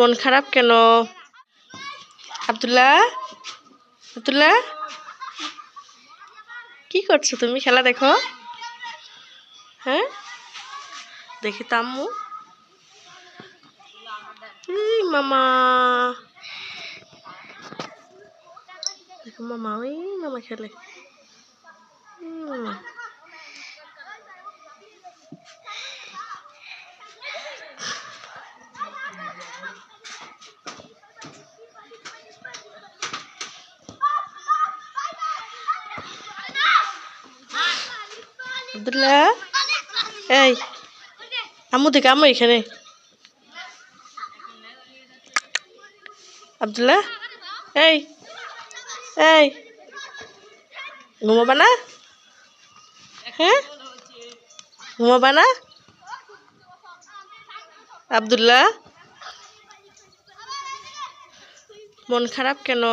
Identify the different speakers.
Speaker 1: মন খারাপ কেন? আব্দুল্লাহ? আব্দুল্লাহ? কি করছ তুমি? খেলা দেখো। হ্যাঁ? দেখি তাম্মু মামা। দেখো মামা, ওই মামা খেলে। মামা। আব্দুল্লাহ এই আম্মু থেকে আম্মু এখানে। আব্দুল্লাহ, এই এই, ঘুমাবা না? হ্যাঁ? ঘুমাবা না? আব্দুল্লাহ, মন খারাপ কেন?